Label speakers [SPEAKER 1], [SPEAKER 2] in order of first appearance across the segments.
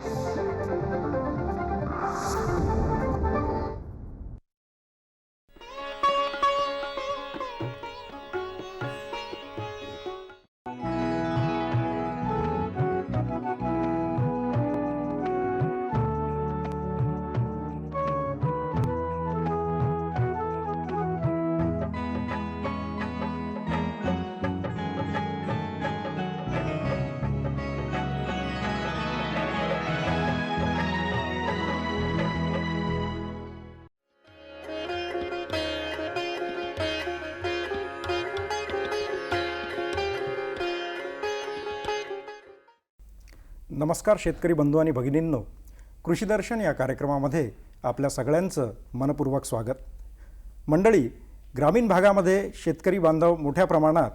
[SPEAKER 1] you नमस्कार शेतकरी बंधू आणि भगिनींनो. कृषीदर्शन या कार्यक्रमामध्ये आपल्या सगळ्यांचं मनपूर्वक स्वागत. मंडळी ग्रामीण भागामध्ये शेतकरी बांधव मोठ्या प्रमाणात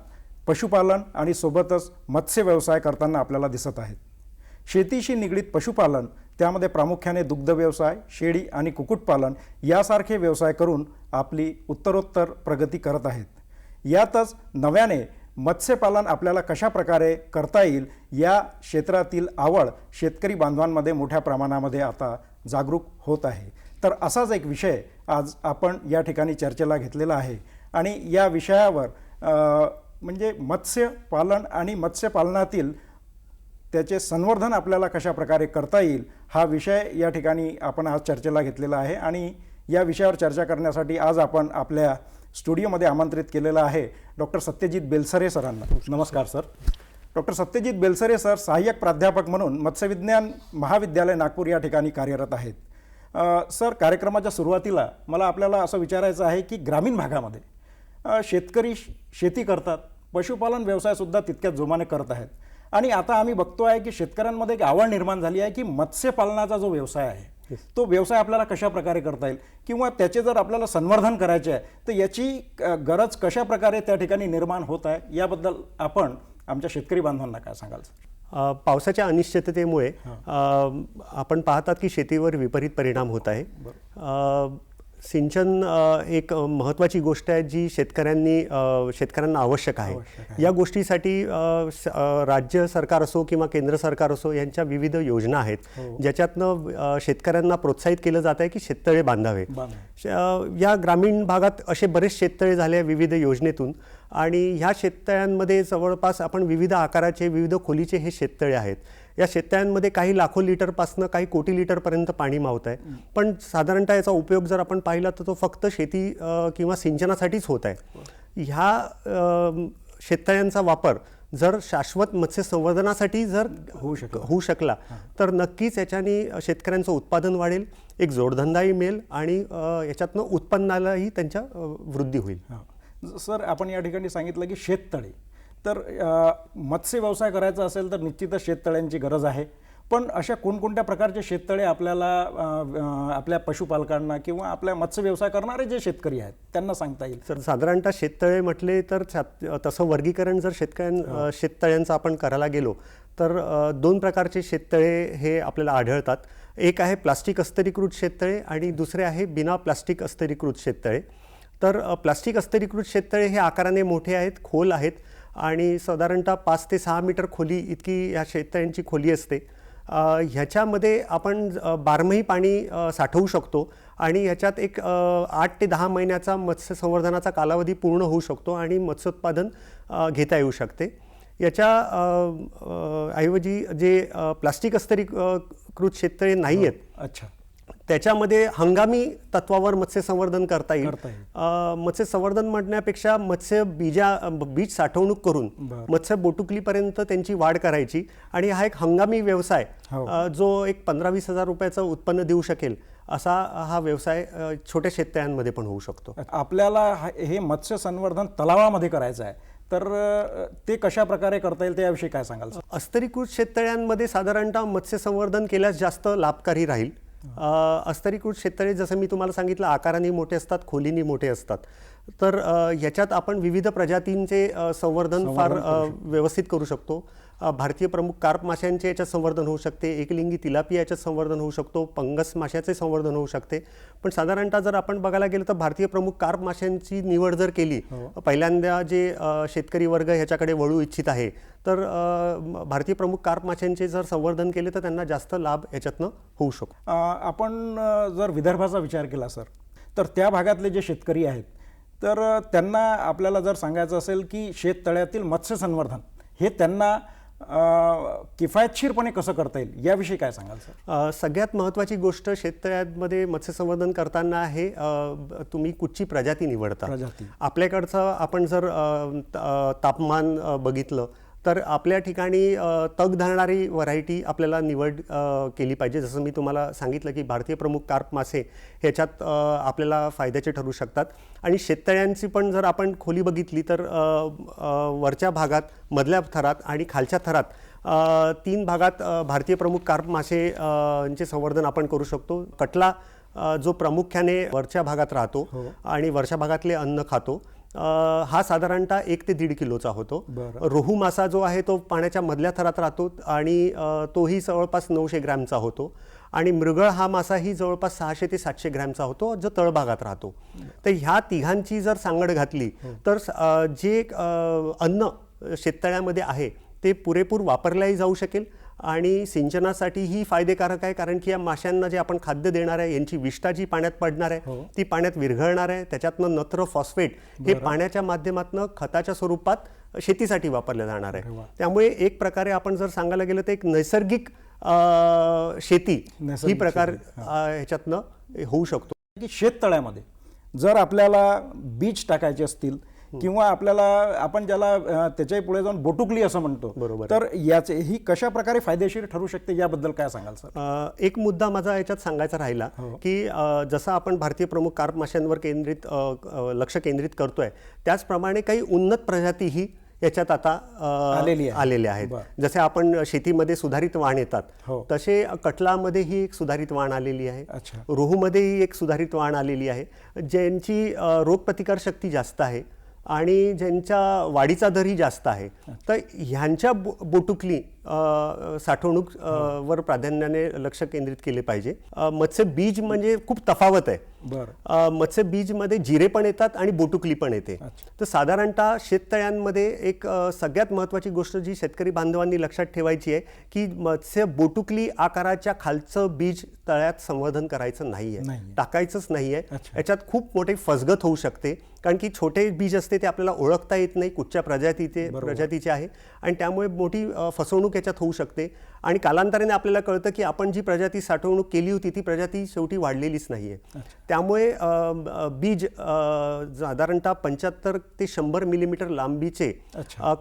[SPEAKER 1] पशुपालन आणि सोबतच मत्स्य व्यवसाय करताना आपल्याला दिसत आहेत. शेतीशी निगडीत पशुपालन त्यामध्ये प्रामुख्याने दुग्ध व्यवसाय शेळी आणि कुक्कुटपालन यासारखे व्यवसाय करून आपली उत्तरोत्तर प्रगती करत आहेत. यातच नव्याने मत्स्यपालन आपल्याला कशा प्रकारे करता येईल या क्षेत्रातील आवड शेतकरी बांधवांमध्ये मोठ्या प्रमाणामध्ये आता जागरूक होत आहे. तर असाच एक विषय आज आपण या ठिकाणी चर्चेला घेतलेला आहे. आणि या विषयावर म्हणजे मत्स्यपालन आणि मत्स्यपालनातील त्याचे संवर्धन आपल्याला कशा प्रकारे करता येईल हा विषय या ठिकाणी आपण आज चर्चेला घेतलेला आहे. आणि या विषयावर चर्चा करण्यासाठी आज आपण आपल्या स्टुडिओमध्ये आमंत्रित केलेलं आहे डॉक्टर सत्यजित बेलसरे सरांना. नमस्कार sir. Doctor Satyajit Belsare sir सहाय्यक प्राध्यापक म्हणून मत्स्यविज्ञान महाविद्यालय नागपूर या ठिकाणी कार्यरत आहेत. सर कार्यक्रमाच्या सुरुवातीला मला आपल्याला असं विचारायचं आहे की ग्रामीण भागामध्ये शेतकरी श- शेती करतात पशुपालन व्यवसायसुद्धा तितक्याच जोमाने करत आहेत. आणि आता आम्ही बघतो आहे की शेतकऱ्यांमध्ये एक आवड निर्माण झाली आहे की मत्स्यपालनाचा जो व्यवसाय आहे तो व्यवसाय आपल्याला कशा प्रकारे करता येईल? किंवा त्याचे जर आपल्याला संवर्धन करायचे आहे तर याची गरज कशा प्रकारे त्या ठिकाणी निर्माण होत आहे याबद्दल आपण आमच्या शेतकरी बांधवांना काय सांगाल सर?
[SPEAKER 2] पावसाच्या अनिश्चिततेमुळे आपण पाहतात की शेतीवर विपरीत परिणाम होत आहे. सिंचन एक महत्त्वाची गोष्ट आहे जी शेतकऱ्यांनी शेतकऱ्यांना आवश्यक आहे. या गोष्टीसाठी राज्य सरकार असो किंवा केंद्र सरकार असो यांच्या विविध योजना आहेत ज्याच्यातनं अ, शेतकऱ्यांना प्रोत्साहित केलं जात आहे की शेततळे बांधावे. या ग्रामीण भागात असे बरेच शेततळे झाले आहे विविध योजनेतून आणि ह्या शेततळ्यांमध्ये जवळपास आपण विविध आकाराचे विविध खोलीचे हे शेततळे आहेत. या शेततळ्यांमध्ये काही लाखो लिटरपासनं काही कोटी लिटरपर्यंत पाणी मावत आहे पण साधारणतः याचा उपयोग जर आपण पाहिला तर तो फक्त शेती किंवा सिंचनासाठीच होत आहे ह्या शेततळ्यांचा वापर जर शाश्वत मत्स्य संवर्धनासाठी जर
[SPEAKER 1] होऊ शकला.
[SPEAKER 2] होऊ शकला तर नक्कीच याच्याने शेतकऱ्यांचं उत्पादन वाढेल एक जोडधंदाही मिळेल आणि याच्यातनं उत्पन्नालाही त्यांच्या वृद्धी होईल.
[SPEAKER 1] सर आपण या ठिकाणी सांगितलं की शेततळे. तर मत्स्य व्यवसाय करायचा असेल तर निश्चितच शेततळ्यांची गरज आहे. पण अशा कोणकोणत्या प्रकारचे शेततळे आपल्याला आपल्या पशुपालकांना किंवा आपल्या मत्स्य व्यवसाय करणारे जे शेतकरी आहेत त्यांना सांगता येईल?
[SPEAKER 2] तर साधारणतः शेततळे म्हटले तर छात- तसं वर्गीकरण जर शेतकऱ्यां शेततळ्यांचं आपण करायला गेलो तर दोन प्रकारचे शेततळे हे आपल्याला आढळतात. एक आहे प्लास्टिक अस्तरीकृत शेततळे आणि दुसरे आहे बिना प्लास्टिक अस्तरीकृत शेततळे. तर प्लास्टिक अस्तरीकृत शेततळे हे आकाराने मोठे आहेत खोल आहेत. आणि साधारणतः पाच ते सहा मीटर खोली इतकी ह्या शेततळ्यांची खोली असते. ह्याच्यामध्ये आपण बारमही बारमाही पाणी साठवू शकतो आणि ह्याच्यात एक आठ ते दहा महिन्याचा मत्स्य संवर्धनाचा कालावधी पूर्ण होऊ शकतो आणि मत्स्योत्पादन घेता येऊ शकते. याच्या ऐवजी जे प्लास्टिक अस्तरीकृत शेततळे नाही आहेत
[SPEAKER 1] अच्छा.
[SPEAKER 2] त्याच्यामध्ये हंगामी तत्वावर मत्स्य संवर्धन करता येईल. मत्स्य संवर्धन म्हणण्यापेक्षा मत्स्य बीजा बीज साठवणूक करून. मत्स्य बोटुकलीपर्यंत त्यांची वाढ करायची. आणि हा एक हंगामी व्यवसाय
[SPEAKER 1] हो.
[SPEAKER 2] जो एक पंधरा वीस हजार रुपयाचं उत्पन्न देऊ शकेल असा हा व्यवसाय छोट्या शेततळ्यांमध्ये पण होऊ शकतो.
[SPEAKER 1] आपल्याला हा- मत्स्य संवर्धन तलावामध्ये करायचं आहे. तर ते कशा प्रकारे करता येईल त्याविषयी काय सांगाल?
[SPEAKER 2] अस्तरीकृत शेततळ्यांमध्ये साधारणतः मत्स्य संवर्धन केल्यास जास्त लाभकारी राहील. अस्तरीकृत शेततळे जसं मी तुम्हाला सांगितलं आकाराने मोठे असतात खोलीनी मोठे असतात. तर ह्याच्यात आपण विविध प्रजातींचे संवर्धन फार व्यवस्थित करू शकतो. भारतीय प्रमुख कार्प माशांचे याच्यात संवर्धन होऊ शकते एकलिंगी तिलापिया याच्यात संवर्धन होऊ शकतो पंगस माशाचे संवर्धन होऊ शकते. पण साधारणतः जर आपण बघायला गेलं तर भारतीय प्रमुख कार्प माशांची निवड जर केली पहिल्यांदा जे शेतकरी वर्ग ह्याच्याकडे वळू इच्छित आहे तर भारतीय प्रमुख कार्प माशांचे जर संवर्धन केले तर त्यांना जास्त लाभ याच्यातनं होऊ शकतो.
[SPEAKER 1] आपण जर विदर्भाचा विचार केला सर तर त्या भागातले जे शेतकरी आहेत तर त्यांना आपल्याला जर सांगायचं असेल की शेततळ्यातील मत्स्य संवर्धन हे त्यांना किफायतशीरपणे कसं करता येईल? याविषयी काय सांगाल सर?
[SPEAKER 2] सगळ्यात महत्त्वाची गोष्ट शेततळ्यामध्ये मत्स्यसंवर्धन करताना आहे तुम्ही कुठची प्रजाती निवडता?
[SPEAKER 1] प्रजाती.
[SPEAKER 2] आपल्याकडचं आपण जर तापमान बघितलं तर आपल्या ठिकाणी तग धरणारी व्हरायटी आपल्याला निवड केली पाहिजे. जसं मी तुम्हाला सांगितलं की भारतीय प्रमुख कार्प मासे ह्याच्यात आपल्याला फायद्याचे ठरू शकतात. आणि शेततळ्यांची पण जर आपण खोली बघितली तर वरच्या भागात मधल्या थरात आणि खालच्या थरात तीन भागात भारतीय प्रमुख कार्प मासे यांचे संवर्धन आपण करू शकतो. कटला जो प्रामुख्याने वरच्या भागात राहतो आणि वरच्या भागातले अन्न खातो. हा साधारणतः एक ते दीड किलोचा होतो. रोहू मासा जो आहे तो पाण्याच्या मधल्या थरात राहतो आणि तोही जवळपास नऊशे ग्रॅमचा होतो. आणि मृगळ हा मासाही जवळपास सहाशे ते सातशे ग्रॅमचा होतो जो तळभागात राहतो. तर ह्या तिघांची जर सांगड घातली तर स- अ, जे अन्न शेततळ्यामध्ये आहे ते पुरेपूर वापरल्याही जाऊ शकेल आणि सिंचनासाठीही फायदेकारक आहे कारण की या माशांना जे आपण खाद्य देणार आहे यांची विष्ठा जी पाण्यात पडणार आहे ती पाण्यात विरघळणार आहे. त्याच्यातनं नत्र फॉस्फेट हे पाण्याच्या माध्यमातून खताच्या स्वरूपात शेतीसाठी वापरलं जाणार आहे. त्यामुळे एक प्रकारे आपण जर सांगायला गेलं तर एक नैसर्गिक शेती ही प्रकार ह्याच्यातनं होऊ शकतो.
[SPEAKER 1] की शेततळ्यामध्ये जर आपल्याला बीज टाकायचे असतील किंवा आपल्याला आपण ज्याला त्याच्याही पुढे जाऊन बोटुकली असं म्हणतो
[SPEAKER 2] बरोबर
[SPEAKER 1] तर याचे ही कशा प्रकारे फायदेशीर ठरू शकते याबद्दल काय सांगाल सर
[SPEAKER 2] एक मुद्दा माझा याच्यात सांगायचा राहिला की अ, जसं आपण भारतीय प्रमुख कार्प माशांवर केंद्रित लक्ष केंद्रित करतोय त्याचप्रमाणे काही उन्नत प्रजातीही याच्यात आता
[SPEAKER 1] आलेली.
[SPEAKER 2] आलेल्या आहेत. जसे आपण शेतीमध्ये सुधारित वाण येतात
[SPEAKER 1] हो.
[SPEAKER 2] तसे कटलामध्येही एक सुधारित वाण आलेली आहे. रोहूमध्येही एक सुधारित वाण आलेली आहे ज्यांची अ, रोगप्रतिकार शक्ती जास्त आहे आणि ज्यांच्या वाढीचा दरही जास्त आहे तर ह्यांच्या बो बोटुकली साठवणूक वर प्राधान्याने लक्ष केंद्रित केले पाहिजे. मत्स्य बीज म्हणजे खूप तफावत आहे. मत्स्य बीजमध्ये जिरे पण येतात आणि बोटुकली पण येते. तर साधारणतः शेततळ्यांमध्ये एक सगळ्यात महत्त्वाची गोष्ट जी शेतकरी बांधवांनी लक्षात ठेवायची आहे की मत्स्य बोटुकली आकाराच्या खालचं बीज तळ्यात संवर्धन करायचं नाहीये.
[SPEAKER 1] नाहीये.
[SPEAKER 2] टाकायचंच नाहीये. याच्यात खूप मोठे फसगत होऊ शकते कारण की छोटे बीज असते ते आपल्याला ओळखता येत नाही कुठच्या प्रजातीचे प्रजातीचे आहे. आणि त्यामुळे मोठी फसवणूक याच्यात होऊ शकते. आणि कालांतराने आपल्याला कळतं की आपण जी प्रजाती साठवणूक केली होती ती प्रजाती शेवटी वाढलेलीच नाहीये. त्यामुळे अ, अ, बीज साधारणतः पंच्याहत्तर ते शंभर मिलीमीटर लांबीचे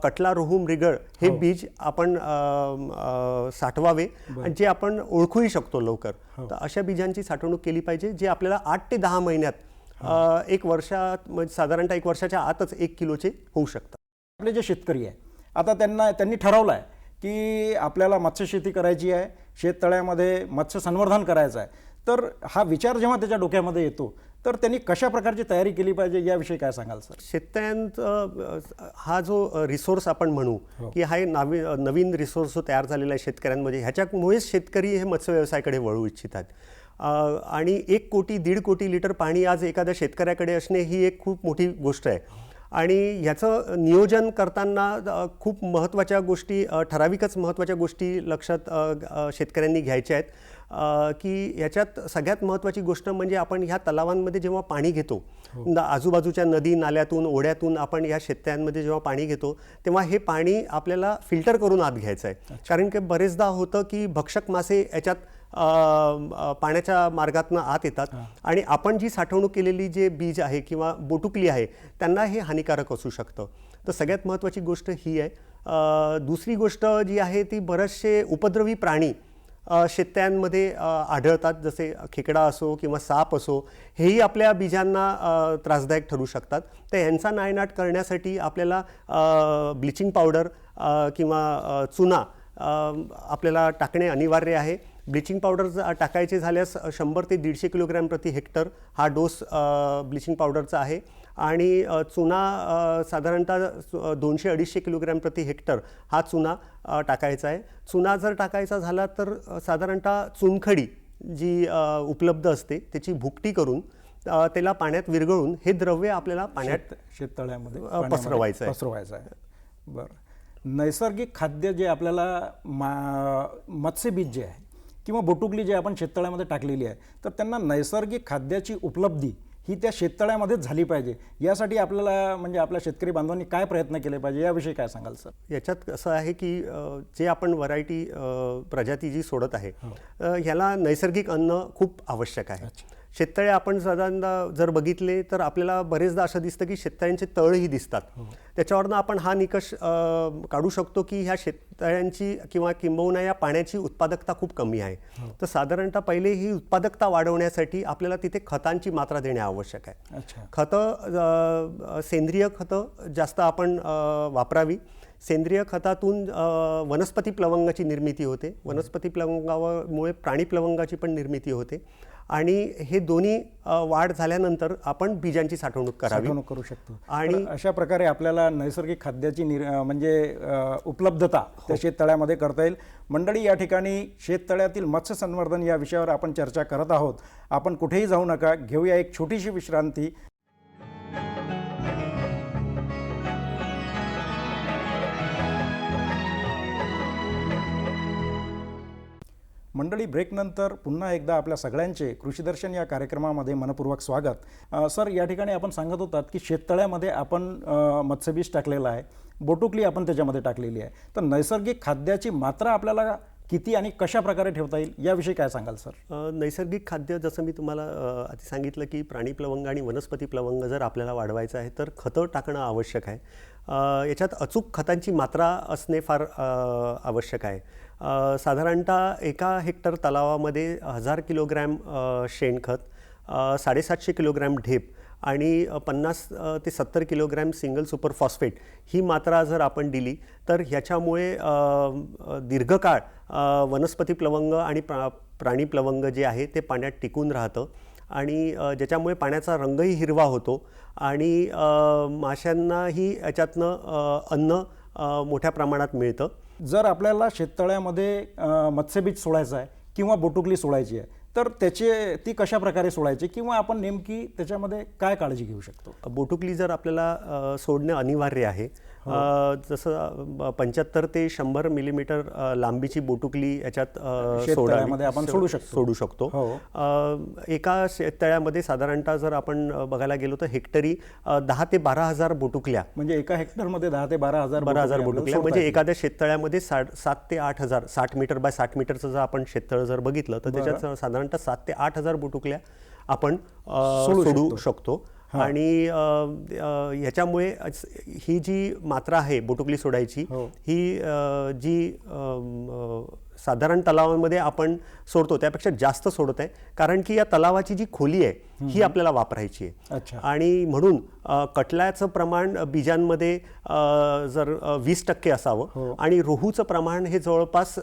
[SPEAKER 2] कटला रोहू मृगळ हे बीज आपण साठवावे आणि जे आपण ओळखूही शकतो लवकर. तर अशा बीजांची साठवणूक केली पाहिजे जे आपल्याला आठ ते दहा महिन्यात अ, एक वर्षात म्हणजे साधारणतः एक वर्षाच्या आतच एक किलोचे होऊ शकतात.
[SPEAKER 1] आपले जे शेतकरी आहे आता त्यांना त्यांनी ठरवलं आहे की आपल्याला मत्स्यशेती करायची आहे शेततळ्यामध्ये मत्स्य संवर्धन करायचं आहे. तर हा विचार जेव्हा त्याच्या डोक्यामध्ये येतो तर त्यांनी कशा प्रकारची तयारी केली पाहिजे याविषयी काय सांगाल सर?
[SPEAKER 2] शेतकऱ्यांचा हा जो रिसोर्स आपण म्हणू की हा एक नावी नवीन रिसोर्स जो तयार झालेला आहे शेतकऱ्यांमध्ये ह्याच्यामुळेच शेतकरी हे मत्स्य व्यवसायाकडे वळू इच्छितात आणि एक कोटी दीड कोटी लिटर पाणी आज एखाद्या शेतकऱ्याकडे असणे ही एक खूप मोठी गोष्ट आहे. आणि ह्याचं नियोजन करताना खूप महत्त्वाच्या गोष्टी ठराविकच महत्त्वाच्या गोष्टी लक्षात शेतकऱ्यांनी घ्यायच्या आहेत. की ह्याच्यात सगळ्यात महत्त्वाची गोष्ट म्हणजे आपण ह्या तलावांमध्ये जेव्हा पाणी घेतो न- आजूबाजूच्या नदी नाल्यातून ओढ्यातून आपण या शेततळ्यांमध्ये जेव्हा पाणी घेतो तेव्हा हे पाणी आपल्याला फिल्टर करून आत घ्यायचं आहे. कारण की बरेचदा होतं की भक्षक मासे याच्यात पाण्याच्या मार्गातनं आत येतात. आणि आपण जी साठवणूक केलेली जे बीज आहे किंवा बोटुकली आहे त्यांना हे हानिकारक असू शकतं. तर सगळ्यात महत्त्वाची गोष्ट ही आहे. दुसरी गोष्ट जी आहे ती बरेचसे उपद्रवी प्राणी अ, आढळतात. जसे खेकडा असो किंवा साप असो हेही आपल्या बीजांना त्रासदायक ठरू शकतात. तर यांचा नायनाट करण्यासाठी आपल्याला ब्लिचिंग पावडर किंवा चुना आपल्याला टाकणे अनिवार्य आहे. ब्लिचिंग पावडर ज- टाकायचे झाल्यास शंभर ते दीडशे किलोग्रॅम प्रति हेक्टर हा डोस ब्लिचिंग पावडरचा आहे. आणि चुना साधारणतः दोनशे अडीचशे किलोग्रॅम प्रति हेक्टर हा चुना टाकायचा आहे. चुना जर टाकायचा झाला तर साधारणतः चुनखडी जी उपलब्ध असते त्याची भुकटी करून त्याला पाण्यात विरघळून हे द्रव्य आपल्याला पाण्यात
[SPEAKER 1] शेत शेततळ्यामध्ये
[SPEAKER 2] पसरवायचं आहे.
[SPEAKER 1] पसरवायचं आहे. बरं. नैसर्गिक खाद्य जे आपल्याला मा मत्स्यबीज जे आहे किंवा बोटुकली जे आपण शेततळ्यामध्ये टाकलेली आहे तर त्यांना नैसर्गिक खाद्याची उपलब्धी ही त्या शेततळ्यामध्येच झाली पाहिजे. यासाठी आपल्याला म्हणजे आपल्या शेतकरी बांधवांनी काय प्रयत्न केले पाहिजे याविषयी काय सांगाल सर?
[SPEAKER 2] याच्यात असं आहे की जे आपण व्हरायटी प्रजाती जी सोडत आहे अ, ह्याला नैसर्गिक अन्न खूप आवश्यक आहे. शेततळे आपण साधारणतः जर बघितले तर आपल्याला बरेचदा असं दिसतं की शेततळ्यांचे तळही दिसतात. त्याच्यावरनं आपण हा निकष काढू शकतो की ह्या शेततळ्यांची किंवा किंबहुना या पाण्याची उत्पादकता खूप कमी आहे. तर साधारणतः पहिले ही उत्पादकता वाढवण्यासाठी आपल्याला तिथे खतांची मात्रा देणे आवश्यक आहे. खतं सेंद्रिय खतं जास्त आपण वापरावी. सेंद्रिय खतातून वनस्पती प्लवंगाची निर्मिती होते. वनस्पती प्लवंगामुळे प्राणी प्लवंगाची पण निर्मिती होते. आणि हे दोन्ही वाढ झाल्यानंतर आपण बीजांची साठवणूक करावी.
[SPEAKER 1] साठवणूक करू शकतो.
[SPEAKER 2] आणि-
[SPEAKER 1] अशा प्रकारे आपल्याला नैसर्गिक खाद्याची निर म्हणजे उपलब्धता त्या शेततळ्यामध्ये करता येईल. मंडळी या ठिकाणी शेततळ्यातील मत्स्य संवर्धन या विषयावर आपण चर्चा करत आहोत. आपण कुठेही जाऊ नका घेऊया एक छोटीशी विश्रांती. मंडळी ब्रेकनंतर पुन्हा एकदा आपल्या सगळ्यांचे कृषीदर्शन या कार्यक्रमामध्ये मनपूर्वक स्वागत. सर या ठिकाणी आपण सांगत होतात की शेततळ्यामध्ये आपण मत्स्यबीज टाकलेलं आहे. बोटुकली आपण त्याच्यामध्ये टाकलेली आहे. तर नैसर्गिक खाद्याची मात्रा आपल्याला किती आणि कशा प्रकारे ठेवता येईल? याविषयी काय सांगाल सर?
[SPEAKER 2] नैसर्गिक खाद्य जसं मी तुम्हाला आधी सांगितलं की प्राणी प्लवंग आणि वनस्पती प्लवंग जर आपल्याला वाढवायचं आहे तर खतं टाकणं आवश्यक आहे. याच्यात अचूक खतांची मात्रा असणे फार आवश्यक आहे. साधारणतः एका हेक्टर तलावामध्ये हजार किलोग्रॅम शेणखत साडेसातशे किलोग्रॅम ढेप आणि पन्नास ते सत्तर किलोग्रॅम सिंगल सुपर फॉस्फेट ही मात्रा जर आपण दिली तर ह्याच्यामुळे दीर्घकाळ वनस्पती प्लवंग आणि प्रा प्राणी प्लवंग जे आहे ते पाण्यात टिकून राहतं आणि ज्याच्यामुळे पाण्याचा रंगही हिरवा होतो आणि माशांनाही याच्यातनं अन्न मोठ्या प्रमाणात मिळतं.
[SPEAKER 1] जर आपल्याला शेततळ्यामध्ये मत्स्यबीज सोडायचं आहे किंवा बोटुकली सोडायची आहे तर त्याचे ती कशा प्रकारे सोडायची किंवा आपण नेमकी त्याच्यामध्ये काय काळजी घेऊ शकतो?
[SPEAKER 2] बोटुकली जर आपल्याला सोडणे अनिवार्य आहे जसं पंच्याहत्तर ते शंभर मिलीमीटर लांबीची बोटुकली याच्यात सोडावी.
[SPEAKER 1] आपण सोडू शकतो.
[SPEAKER 2] सोडू शकतो.
[SPEAKER 1] हो.
[SPEAKER 2] एका शेततळ्यामध्ये साधारणतः जर आपण बघायला गेलो तर हेक्टरी दहा ते बारा हजार बोटुकल्या.
[SPEAKER 1] म्हणजे एका हेक्टरमध्ये दहा ते बारा हजार
[SPEAKER 2] बारा हजार
[SPEAKER 1] बोटुकली
[SPEAKER 2] बोटुकल्या. म्हणजे एखाद्या शेततळ्यामध्ये साठ सात ते आठ हजार साठ मीटर बाय साठ मीटरचं जर आपण शेततळ जर बघितलं तर त्याच्यात साधारणतः सात ते आठ हजार बोटुकल्या आपण
[SPEAKER 1] सोडू
[SPEAKER 2] शकतो. आणि ह्याच्यामुळे ही जी मात्रा आहे बोटुकली सोडायची
[SPEAKER 1] हो.
[SPEAKER 2] ही जी साधारण तलावांमध्ये आपण सोडतो त्यापेक्षा जास्त सोडत आहे. कारण की या तलावाची जी खोली आहे ही आपल्याला वापरायची आहे. आणि म्हणून कटल्याचं प्रमाण बीजांमध्ये जर वीस टक्के
[SPEAKER 1] हो.
[SPEAKER 2] असावं आणि रोहूचं प्रमाण हे जवळपास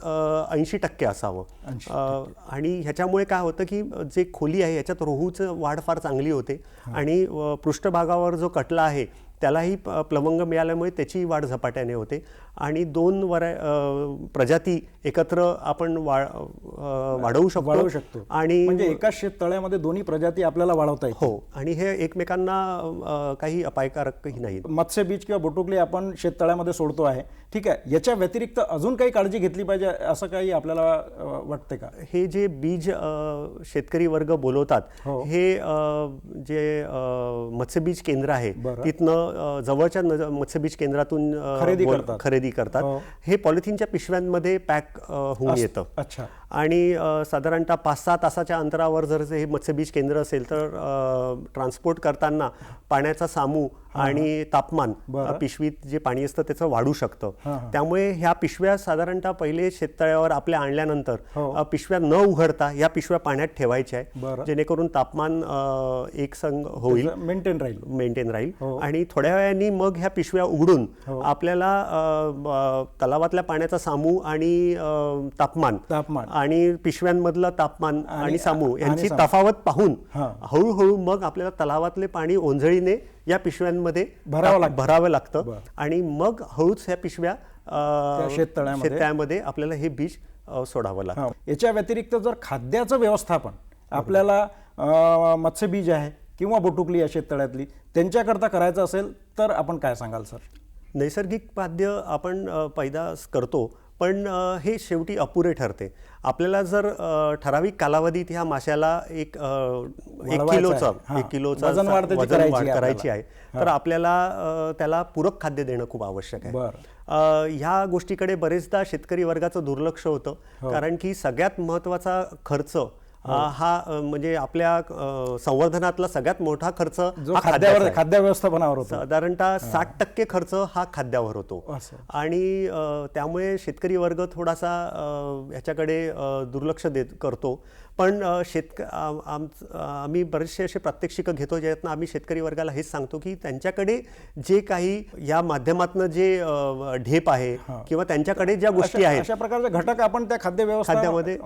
[SPEAKER 2] ऐंशी टक्के असावं.
[SPEAKER 1] 80
[SPEAKER 2] अ, आणि ह्याच्यामुळे काय होतं की जे खोली आहे ह्याच्यात रोहूचं वाढ फार चांगली होते. आणि पृष्ठभागावर जो कटला आहे त्यालाही प- प्लवंग मिळाल्यामुळे त्याची वाढ झपाट्याने होते. आणि दोन वरा प्रजाती एकत्र आपण वा वाढवू शकतो
[SPEAKER 1] वाढवू शकतो.
[SPEAKER 2] आणि
[SPEAKER 1] म्हणजे एकाच शेततळ्यामध्ये दोन्ही प्रजाती आपल्याला वाढवता येईल
[SPEAKER 2] हो आणि हे एकमेकांना काही अपायकारकही नाहीत.
[SPEAKER 1] मत्स्यबीज किंवा बोटुकली आपण शेततळ्यामध्ये सोडतो आहे. ठीक आहे याच्या व्यतिरिक्त अजून काही काळजी घेतली पाहिजे असं काही आपल्याला वाटते का?
[SPEAKER 2] हे जे बीज शेतकरी वर्ग बोलवतात
[SPEAKER 1] हो.
[SPEAKER 2] हे जे मत्स्यबीज केंद्र आहे. तिथनं जवळच्या मत्स्यबीज केंद्रातून
[SPEAKER 1] खरेदी करतात.
[SPEAKER 2] खरेदी करतात
[SPEAKER 1] हो.
[SPEAKER 2] हे पॉलिथिनच्या पिशव्यांमध्ये पॅक होऊन येतं
[SPEAKER 1] अच्छा
[SPEAKER 2] आणि साधारणतः पाच सहा तासाच्या अंतरावर जर हे मत्स्यबीज केंद्र असेल तर ट्रान्सपोर्ट करताना पाण्याचा सामू आणि तापमान पिशवीत जे पाणी असतं त्याचं वाढू शकतं.
[SPEAKER 1] हां, हां.
[SPEAKER 2] त्यामुळे ह्या पिशव्या साधारणतः पहिले शेततळ्यावर आपल्या आणल्यानंतर
[SPEAKER 1] हो.
[SPEAKER 2] पिशव्या न उघडता या पिशव्या पाण्यात ठेवायच्या. आहे जेणेकरून तापमान अ, एकसंग होईल.
[SPEAKER 1] मेंटेन राहील.
[SPEAKER 2] मेंटेन राहील.
[SPEAKER 1] हो.
[SPEAKER 2] आणि थोड्या वेळाने मग ह्या पिशव्या उघडून आपल्याला अ, ब- तलावातल्या पाण्याचा सामू आणि तापमान
[SPEAKER 1] तापमान.
[SPEAKER 2] आणि पिशव्यांमधलं तापमान
[SPEAKER 1] आणि-
[SPEAKER 2] सामू यांची. तफावत पाहून. हळूहळू मग आपल्याला तलावातले पाणी ओंजळीने या पिशव्यांमध्ये
[SPEAKER 1] भरावं.
[SPEAKER 2] भरावं लागतं. आणि मग हळूच ह्या पिशव्या
[SPEAKER 1] शेततळ्यामध्ये-
[SPEAKER 2] आपल्याला हे बीज सोडावं लागतं.
[SPEAKER 1] याच्या व्यतिरिक्त जर खाद्याचं व्यवस्थापन आपल्याला मत्स्यबीज आहे किंवा बोटुकली या शेततळ्यातली त्यांच्याकरता करायचं असेल तर आपण काय सांगाल सर
[SPEAKER 2] नैसर्गिक खाद्य आपण पैदास करतो पण हे शेवटी अपुरे ठरते आपल्याला जर ठराविक कालावधीत ह्या माशाला एक एक किलोचा.
[SPEAKER 1] हां.
[SPEAKER 2] एक किलोचा
[SPEAKER 1] वजन वाढ करायची आहे
[SPEAKER 2] तर आपल्याला त्याला पूरक खाद्य देणं खूप आवश्यक आहे ह्या गोष्टीकडे बरेचदा शेतकरी वर्गाचं दुर्लक्ष
[SPEAKER 1] हो.
[SPEAKER 2] होतं कारण की सगळ्यात महत्त्वाचा खर्च हा अ, म्हणजे आपल्या संवर्धनातला सगळ्यात मोठा खर्च
[SPEAKER 1] जो
[SPEAKER 2] हा
[SPEAKER 1] खाद्यावर. खाद्य व्यवस्थापनावर होतो.
[SPEAKER 2] साधारणतः साठ टक्के खर्च हा खाद्यावर होतो. आणि त्यामुळे शेतकरी वर्ग थोडासा ह्याच्याकडे दुर्लक्ष देत करतो. पण शेतक आम- आमच- आम्ही बरेचसे असे प्रात्यक्षिकं घेतो ज्यातनं आम्ही शेतकरी वर्गाला हेच सांगतो की त्यांच्याकडे जे काही या माध्यमातनं जे ढेप आहे किंवा त्यांच्याकडे ज्या गोष्टी
[SPEAKER 1] अशा
[SPEAKER 2] आहेत
[SPEAKER 1] अशा प्रकारचे घटक आपण त्या खाद्य
[SPEAKER 2] खाद्यामध्ये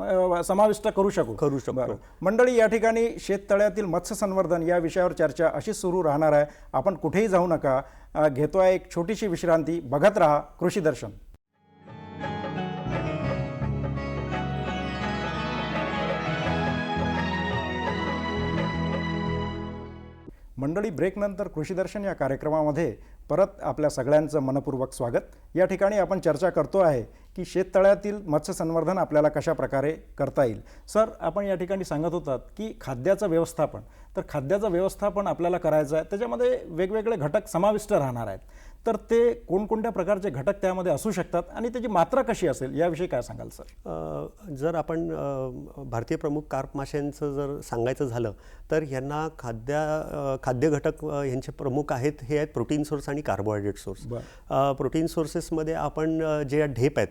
[SPEAKER 1] समाविष्ट करू शकू.
[SPEAKER 2] करू शकतो.
[SPEAKER 1] मंडळी या ठिकाणी शेततळ्यातील मत्स्य संवर्धन या विषयावर चर्चा अशीच सुरू राहणार आहे. आपण कुठेही जाऊ नका. अ, घेतोय एक छोटीशी विश्रांती. बघत राहा. कृषी दर्शन. मंडळी ब्रेकनंतर कृषीदर्शन या कार्यक्रमामध्ये परत आपल्या सगळ्यांचं मनपूर्वक स्वागत. या ठिकाणी आपण चर्चा करतो आहे की शेततळ्यातील मत्स्य संवर्धन आपल्याला कशा प्रकारे करता येईल. सर आपण या ठिकाणी सांगत होतात की खाद्याचं व्यवस्थापन. तर खाद्याचं व्यवस्थापन आपल्याला करायचं आहे. त्याच्यामध्ये वेगवेगळे घटक समाविष्ट राहणार आहेत. तर ते कोणकोणत्या प्रकारचे घटक त्यामध्ये असू शकतात आणि त्याची मात्रा कशी असेल याविषयी काय सांगाल सर
[SPEAKER 2] जर आपण भारतीय प्रमुख कार्प माशांचं जर सांगायचं झालं तर यांना खाद्या खाद्य घटक अ, यांचे प्रमुख आहेत हे आहेत प्रोटीन सोर्स आणि कार्बोहायड्रेट सोर्स. प्रोटीन सोर्सेसमध्ये आपण जे ढेप आहेत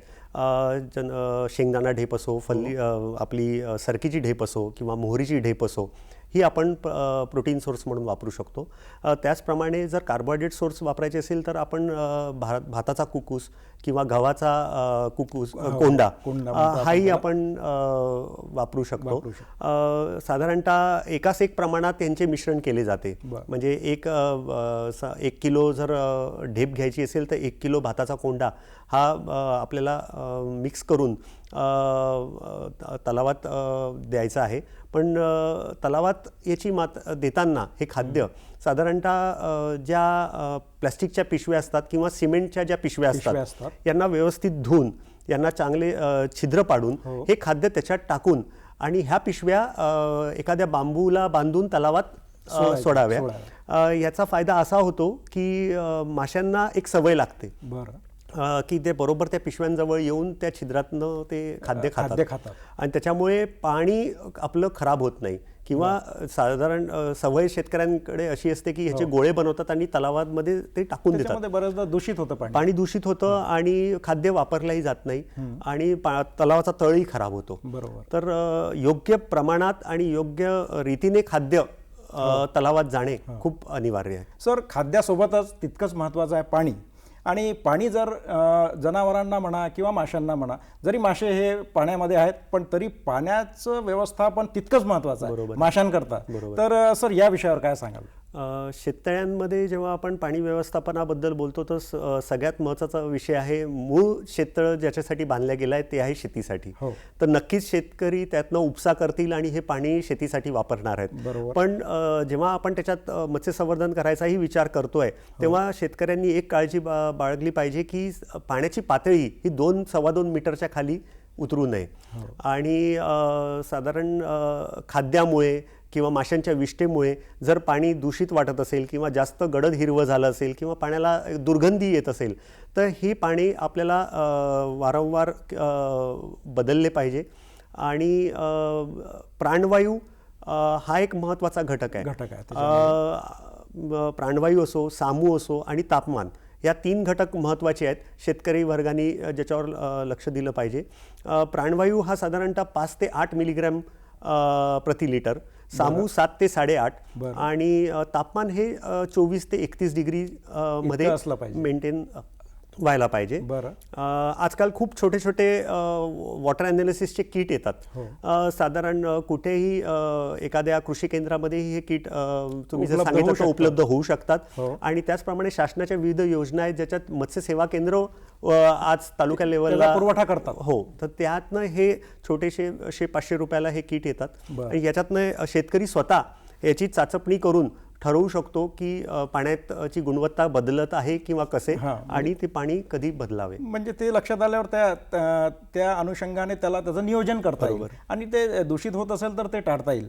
[SPEAKER 2] जन शेंगदाणा ढेप असो फल्ली आपली सरकीची ढेप असो किंवा मोहरीची ढेप असो ही आपण प्रोटीन सोर्स म्हणून वापरू शकतो. त्याचप्रमाणे जर कार्बोहायड्रेट सोर्स वापरायचे असेल तर आपण भात भाताचा कुकूस किंवा गव्हाचा कुकूस कोंडा हाही आपण वापरू शकतो. साधारणतः एकाच एक प्रमाणात त्यांचे मिश्रण केले जाते. म्हणजे एक एक किलो जर ढेप घ्यायची असेल तर एक किलो भाताचा कोंडा हा आपल्याला मिक्स करून तलावात द्यायचा आहे. पण तलावात याची मात देताना हे खाद्य साधारणतः ज्या प्लास्टिकच्या पिशव्या असतात किंवा सिमेंटच्या ज्या पिशव्या असतात. यांना व्यवस्थित धुवून यांना चांगले छिद्र पाडून हे. खाद्य त्याच्यात टाकून आणि ह्या पिशव्या एखाद्या बांबूला बांधून तलावात सोडाव्या. याचा फायदा असा होतो की माशांना एक सवय लागते.
[SPEAKER 1] बरं.
[SPEAKER 2] की ते बरोबर त्या पिशव्यांजवळ येऊन त्या छिद्रातनं ते खाद्य
[SPEAKER 1] खाद्य
[SPEAKER 2] खातात. आणि त्याच्यामुळे पाणी आपलं खराब होत नाही. किंवा साधारण सवय शेतकऱ्यांकडे अशी असते की ह्याचे गोळे बनवतात आणि तलावांमध्ये ते टाकून देतात.
[SPEAKER 1] बऱ्याचदा दूषित होतं पाणी.
[SPEAKER 2] पाणी दूषित होतं आणि खाद्य वापरलंही जात नाही. आणि तलावाचा तळही खराब होतो.
[SPEAKER 1] बरोबर.
[SPEAKER 2] तर योग्य प्रमाणात आणि योग्य रीतीने खाद्य अ, तलावात जाणे खूप अनिवार्य आहे.
[SPEAKER 1] सर खाद्यासोबतच तितकंच महत्त्वाचं आहे पाणी. आणि पाणी जर जनावरांना म्हणा किंवा माशांना म्हणा जरी मासे हे पाण्यामध्ये आहेत पण तरी पाण्याचं व्यवस्थापन तितकंच महत्त्वाचं आहे माशांकरता. तर सर या विषयावर काय सांगाल?
[SPEAKER 2] शेततळ्यांमध्ये जेव्हा आपण पाणी व्यवस्थापनाबद्दल बोलतो तर सगळ्यात महत्त्वाचा विषय आहे मूळ शेततळ ज्याच्यासाठी बांधलं गेलं आहे ते आहे शेतीसाठी.
[SPEAKER 1] हो.
[SPEAKER 2] तर नक्कीच शेतकरी त्यातनं उपसा करतील आणि हे पाणी शेतीसाठी वापरणार आहेत. पण जेव्हा आपण त्याच्यात अ, मत्स्यसंवर्धन करायचाही विचार करतोय तेव्हा शेतकऱ्यांनी एक काळजी बा- बाळगली पाहिजे की पाण्याची पातळी ही दोन सव्वा दोन मीटरच्या खाली उतरू नये. आणि अ, साधारण खाद्यामुळे किंवा माशांच्या विष्ठेमुळे जर पाणी दूषित वाटत असेल किंवा जास्त गडद हिरवं झालं असेल किंवा पाण्याला दुर्गंधी येत असेल तर ही पाणी आपल्याला वारंवार बदलले पाहिजे. आणि प्राणवायू हा एक महत्त्वाचा घटक आहे.
[SPEAKER 1] घटक आहे
[SPEAKER 2] प्राणवायू असो सामू असो आणि तापमान या तीन घटक महत्त्वाचे आहेत शेतकरी वर्गाने ज्याच्यावर लक्ष दिलं पाहिजे. प्राणवायू हा साधारणतः पाच ते आठ मिलीग्रॅम प्रति लिटर. सामू सात ते साडेआठ. आणि तापमान हे चोवीस ते एकतीस डिग्री मध्ये. मेंटेन व्हायला पाहिजे आजकाल खूप छोटे छोटे वॉटर अनालिसिसचे किट येतात
[SPEAKER 1] हो.
[SPEAKER 2] साधारण कुठेही एखाद्या कृषी केंद्रामध्येही हे किट तुम्ही जर
[SPEAKER 1] उपलब्ध
[SPEAKER 2] सांगितलं. उपलब्ध होऊ शकतात
[SPEAKER 1] हो.
[SPEAKER 2] आणि त्याचप्रमाणे शासनाच्या विविध योजना आहेत ज्याच्यात मत्स्य सेवा केंद्र आज तालुका लेवलला
[SPEAKER 1] पुरवठा करतात.
[SPEAKER 2] हो तर त्यातनं हे छोटेसे असे पाचशे रुपयाला हे किट येतात. आणि याच्यातनं शेतकरी स्वतः याची चाचपणी करून ठरवू शकतो की पाण्याची गुणवत्ता बदलत आहे किंवा कसे
[SPEAKER 1] हां.
[SPEAKER 2] आणि ते पाणी कधी बदलावे?
[SPEAKER 1] म्हणजे ते लक्षात आल्यावर त्या त्या- अनुषंगाने त्याला त्याचं नियोजन करता येईल. आणि ते दूषित होत असेल तर ते टाळता येईल.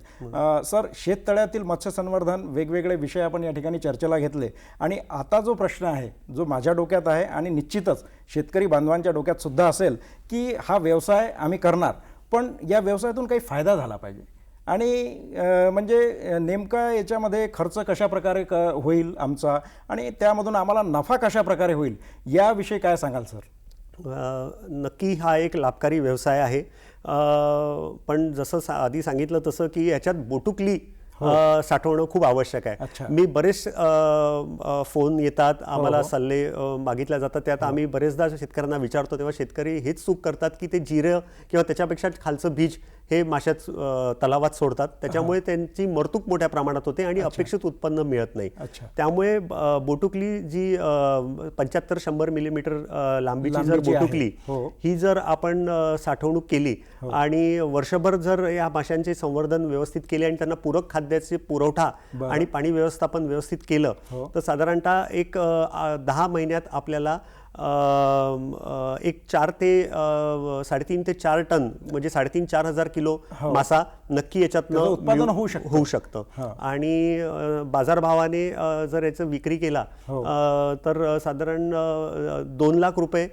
[SPEAKER 1] सर शेततळ्यातील मत्स्य संवर्धन वेगवेगळे विषय आपण या ठिकाणी चर्चेला घेतले. आणि आता जो प्रश्न आहे जो माझ्या डोक्यात आहे आणि निश्चितच शेतकरी बांधवांच्या डोक्यात सुद्धा असेल की हा व्यवसाय आम्ही करणार. पण या व्यवसायातून काही फायदा झाला पाहिजे. आणि म्हणजे नेमका याच्यामध्ये खर्च कशा प्रकारे क होईल आमचा? आणि त्यामधून आम्हाला नफा कशा प्रकारे होईल? याविषयी काय सांगाल सर?
[SPEAKER 2] नक्की हा एक लाभकारी व्यवसाय आहे. पण जसं सा- आधी सांगितलं तसं की याच्यात बोटुकली अ, साठवणं खूप आवश्यक
[SPEAKER 1] अच्छा.
[SPEAKER 2] आहे मी बरेच फोन येतात आम्हाला सल्ले अ, मागितले जातात. त्यात आम्ही बरेचदा शेतकऱ्यांना विचारतो तेव्हा शेतकरी हेच चूक करतात की ते जिरं किंवा त्याच्यापेक्षा खालचं बीज हे माशात तलावात सोडतात त्याच्यामुळे त्यांची मरतूक मोठ्या प्रमाणात होते आणि अपेक्षित उत्पन्न मिळत नाही. त्यामुळे बोटुकली जी पंच्याहत्तर शंभर मिलीमीटर लांबीची जर. बोटुकली
[SPEAKER 1] हो.
[SPEAKER 2] ही जर आपण साठवणूक केली आणि वर्षभर जर या माशांचे संवर्धन व्यवस्थित केले आणि त्यांना पूरक खाद्याचे पुरवठा. आणि पाणी व्यवस्थापन व्यवस्थित केलं
[SPEAKER 1] हो.
[SPEAKER 2] तर साधारणतः एक दहा महिन्यात आपल्याला एक चार ते साडेतीन ते चार टन म्हणजे साडेतीन चार हजार किलो मासा नक्की याच्यातनं
[SPEAKER 1] उत्पादन होऊ शकतं.
[SPEAKER 2] होऊ शकतं
[SPEAKER 1] हा.
[SPEAKER 2] आणि बाजारभावाने जर याचं विक्री केला
[SPEAKER 1] हो.
[SPEAKER 2] तर साधारण दोन लाख रुपये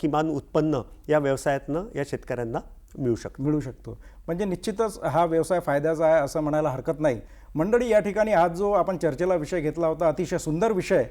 [SPEAKER 2] किमान उत्पन्न या व्यवसायातनं या शेतकऱ्यांना मिळू शकतं
[SPEAKER 1] मिळू शकतो म्हणजे निश्चितच हा व्यवसाय फायद्याचा आहे असं म्हणायला हरकत नाही मंडळी या ठिकाणी आज जो आपण चर्चेला विषय घेतला होता अतिशय सुंदर विषय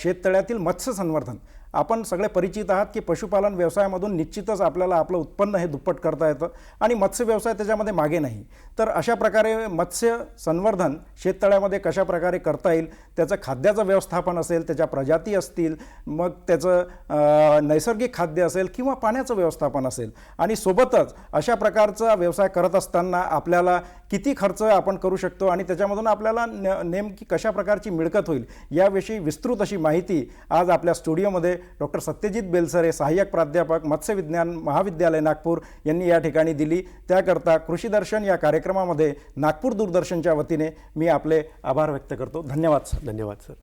[SPEAKER 1] शेततळ्यातील मत्स्य संवर्धन. आपण सगळे परिचित आहात की पशुपालन व्यवसायामधून निश्चितच आपल्याला आपलं उत्पन्न हे दुप्पट करता येतं आणि मत्स्य व्यवसाय त्याच्यामध्ये मागे नाही. तर अशा प्रकारे मत्स्य संवर्धन शेततळ्यामध्ये कशा प्रकारे करता येईल त्याचं खाद्याचं व्यवस्थापन असेल त्याच्या प्रजाती असतील मग त्याचं नैसर्गिक खाद्य असेल किंवा पाण्याचं व्यवस्थापन असेल. आणि सोबतच अशा प्रकारचा व्यवसाय करत असताना आपल्याला किती खर्च आपण करू शकतो आणि त्याच्यामधून आपल्याला न नेमकी कशा प्रकारची मिळकत होईल याविषयी विस्तृत अशी माहिती आज आपल्या स्टुडिओमध्ये डॉक्टर सत्यजित बेलसरे सहाय्यक प्राध्यापक मत्स्य विज्ञान महाविद्यालय नागपूर यांनी या ठिकाणी दिली. त्याकरता कृषी दर्शन या कार्यक्रमामध्ये नागपूर दूरदर्शनच्या वतीने मी आपले आभार व्यक्त करतो. धन्यवाद सर.
[SPEAKER 2] धन्यवाद सर.